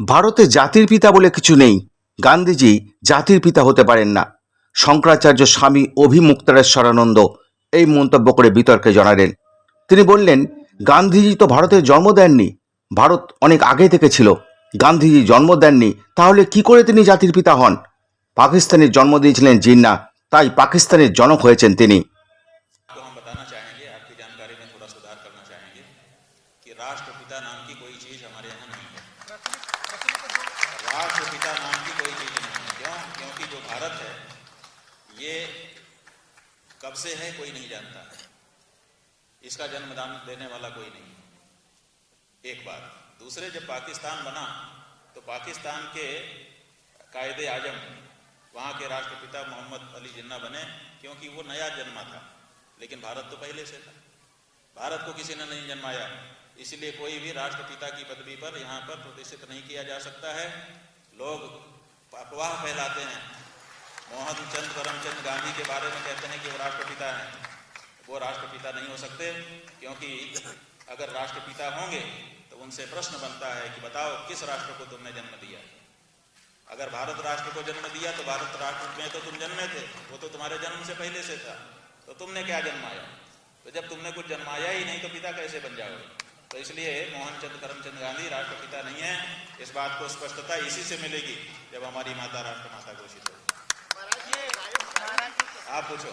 ভারতে জাতির পিতা বলে কিছু নেই গান্ধীজি জাতির পিতা হতে পারেন না শঙ্করাচার্য স্বামী অভিমুক্তারেশ্বরানন্দ এই মন্তব্য করে বিতর্কে জানালেন তিনি বললেন গান্ধীজি তো ভারতের জন্ম দেননি ভারত অনেক আগে থেকে ছিল গান্ধীজি জন্ম দেননি তাহলে কি করে তিনি জাতির পিতা হন পাকিস্তানের জন্ম দিয়েছিলেন জিন্না তাই পাকিস্তানের জনক হয়েছেন তিনি आपको हम बताना चाहेंगे आपकी जानकारी में थोड़ा सुधार करना चाहेंगे कि राष्ट्रपिता नाम की कोई चीज हमारे यहाँ नहीं है भारत है, ये कब से है कोई नहीं जानता। इसका जन्मदान देने वाला कोई नहीं। एक बात, दूसरे जब पाकिस्तान बना तो पाकिस्तान के कायदे आज़म, वहाँ के राष्ट्रपिता मोहम्मद अली जिन्ना बने, क्योंकि वो नया जन्मा था, लेकिन भारत तो पहले से था। भारत को किसी ने नहीं जन्माया, इसलिए कोई भी राष्ट्रपिता की पदवी पर यहाँ पर प्रतिष्ठित नहीं किया जा सकता है। लोग अफवाह फैलाते हैं मोहन चंद करमचंद गांधी के बारे में कहते हैं कि वो राष्ट्रपिता हैं। वो राष्ट्रपिता नहीं हो सकते, क्योंकि अगर राष्ट्रपिता होंगे तो उनसे प्रश्न बनता है कि बताओ, किस राष्ट्र को तुमने जन्म दिया? अगर भारत राष्ट्र को जन्म दिया तो भारत राष्ट्र में तो तुम जन्मे थे, वो तो तुम्हारे जन्म से पहले से था। तो तुमने क्या जन्माया तो जब तुमने कुछ जन्माया ही नहीं तो पिता कैसे बन जाओगे? तो इसलिए मोहनचंद करमचंद गांधी राष्ट्रपिता नहीं है। इस बात को स्पष्टता इसी से मिलेगी, जब हमारी माता राष्ट्र माता घोषित होगी। 大波折